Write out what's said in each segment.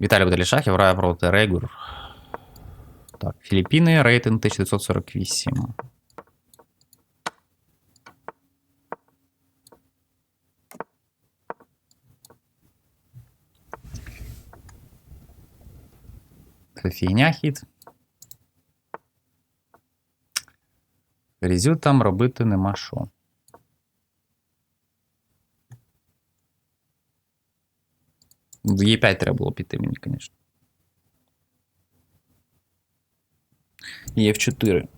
Віталій Баделішахів грає проти Регур. Так, Філіппіни, рейтинг 1948. Це фігня хід. Різю там робити нема що. В Е5 треба було піти мені, звісно. Є F4.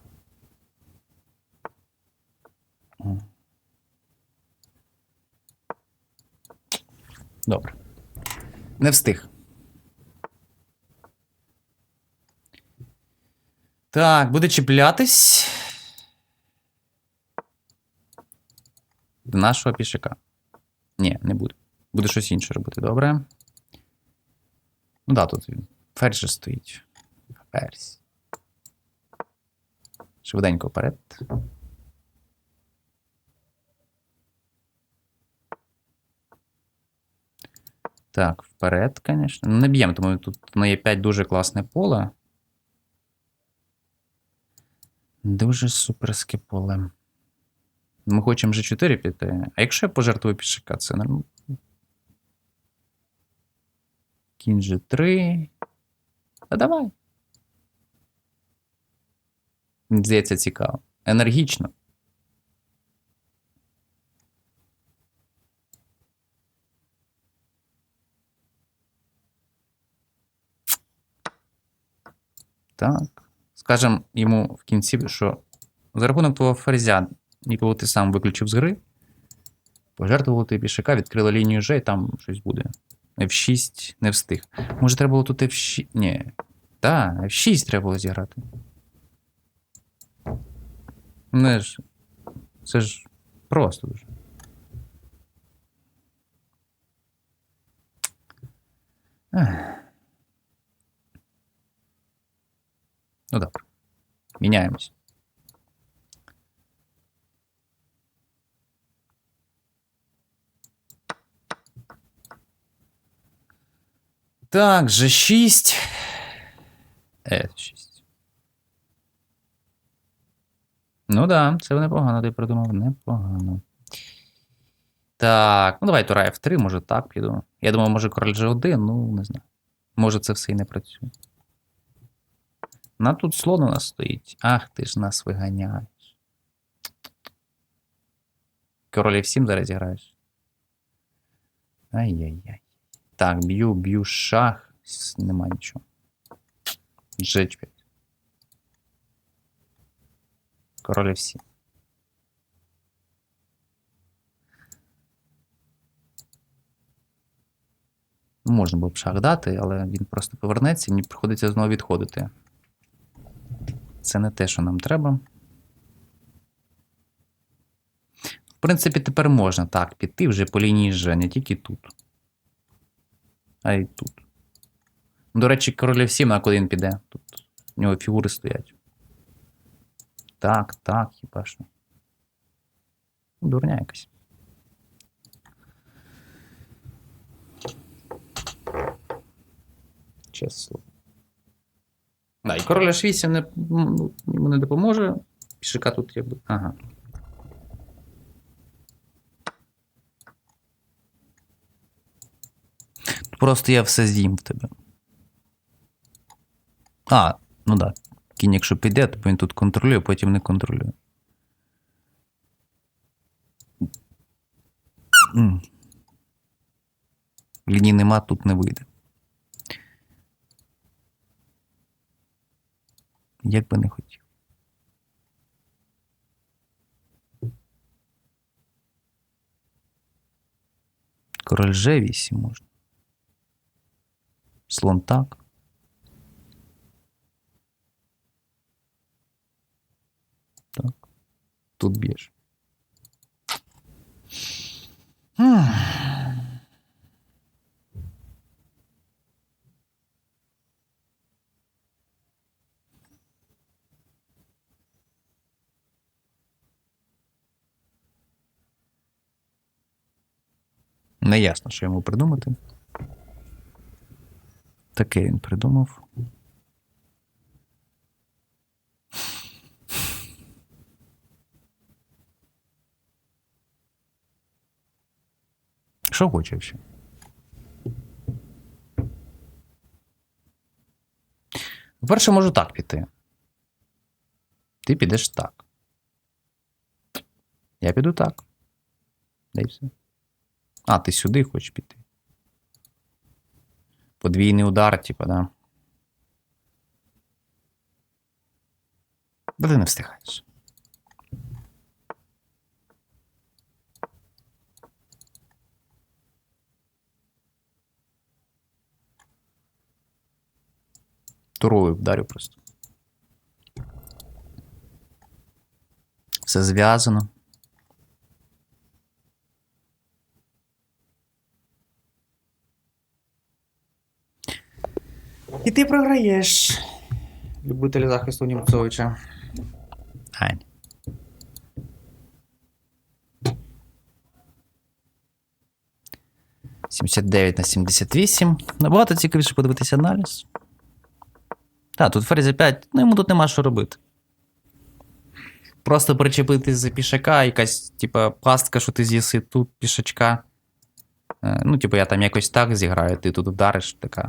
Добре. Не встиг. Так, буде чіплятись. До нашого пішака. Ні, не буде. Буде щось інше робити, добре. Ну да, тут. Ферзь же стоїть. Ферзь. Швиденько вперед. Так, вперед, звісно. Ну, не б'ємо, тому тут на Е5 дуже класне поле. Дуже суперське поле. Ми хочемо G4 піти. А якщо я пожертвую пішака, це нормально. Кінь G3. Та давай. Здається, цікаво. Енергічно. Так. Скажем йому в кінці, що за рахунок твого ферзя, ніколи ти сам виключив з гри, пожертвували пішака, відкрила лінію G, і там щось буде. F6 не встиг. Може, треба було тут F6. Ні. Так, F6 треба було зіграти. Не ж. Це ж просто дуже. Ну добре. Міняємось. Так, G6. F6. Ну да, це непогано, ти придумав. Непогано. Так, ну давай тура F3, може так піду. Я думав, може король G1, ну не знаю. Може це все і не працює. На тут слон у нас стоїть. Ах, ти ж нас виганяєш. Король F7 зараз граєш. Ай-яй-яй. Так, б'ю, б'ю шах. Нема нічого. G5. Король F7. Можна було б шах дати, але він просто повернеться, і мені приходиться знову відходити. Це не те, що нам треба. В принципі, тепер можна так піти вже по лінії Ж, не тільки тут. А й тут. До речі, король 7 на куди він піде. Тут у нього фігури стоять. Так, так, хіба що. Ну, Дурня якась. Чесне слово. Да, і король H8 не, ну, йому не допоможе. Пішака тут якби. Ага. Просто я все з'їм в тебе. А, ну так. Да. Кінь, якщо піде, то він тут контролює, потім не контролює. Лінії нема, тут не вийде. Як би не хотів. Король G8 можна. Слон так. Так. Тут б'єш. Не ясно, що йому придумати. Таке він придумав. Що хоче ще? По-перше, можу так піти. Ти підеш так. Я піду так. Дай все. А, ти сюди хочеш піти. Подвійний удар, типа, да. Да ти не встигаєш. Турою вдарю просто. Все зв'язано. І ти програєш. Любитель захисту Німцовича. Ань. Сімдесят дев'ять на 78. Набагато цікавіше подивитися аналіз. Так, тут ферзь 5, ну йому тут нема що робити. Просто причепити за пішака, якась, типа, пастка, що ти з'їси тут пішачка. Е, Ну, типу, я там якось так зіграю, ти тут вдариш, така.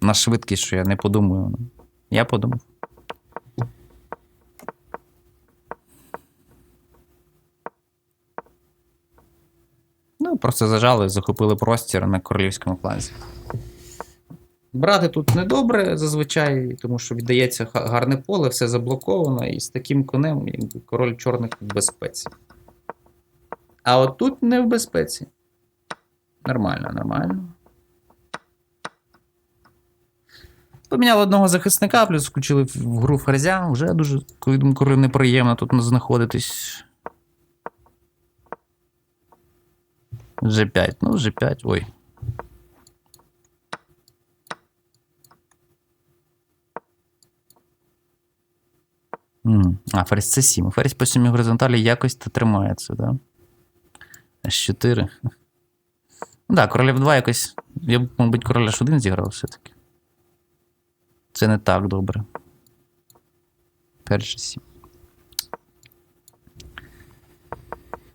На швидкість, що я не подумаю. Я подумав. Ну, просто зажали, захопили простір на королівському фланзі. Брати тут недобре зазвичай, тому що віддається гарне поле, все заблоковано, і з таким конем, король чорних в безпеці. А от тут не в безпеці. Нормально, нормально. Поміняли одного захисника, плюс включили в гру ферзя. Вже дуже коли неприємно тут знаходитись. G5, ну G5, ой. А, ферзь це 7. Ферзь по 7 горизонталі якось то тримається? H4. Ну так, король F2 якось. Я б, мабуть, король H1 зіграв все-таки. Це не так добре. Ферзь 7.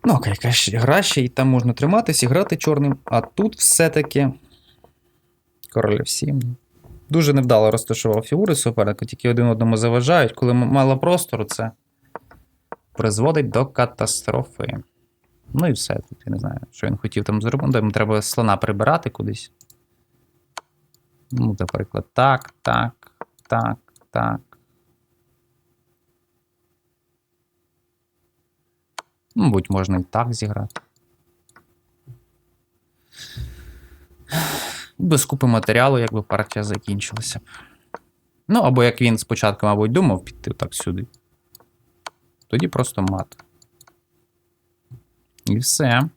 Ну, окей, гра ще, і там можна триматись і грати чорним, а тут все-таки король F7. Дуже невдало розташував фігури суперника, тільки один одному заважають. Коли мало простору, це призводить до катастрофи. Ну і все. Тут я не знаю, що він хотів там зробити. Йому треба слона прибирати кудись. Ну, наприклад, так, так, так, так. Мабуть, можна і так зіграти. Без купи матеріалу, якби партія закінчилася. Ну, або як він спочатку, мабуть, думав піти так сюди. Тоді просто мат. І все.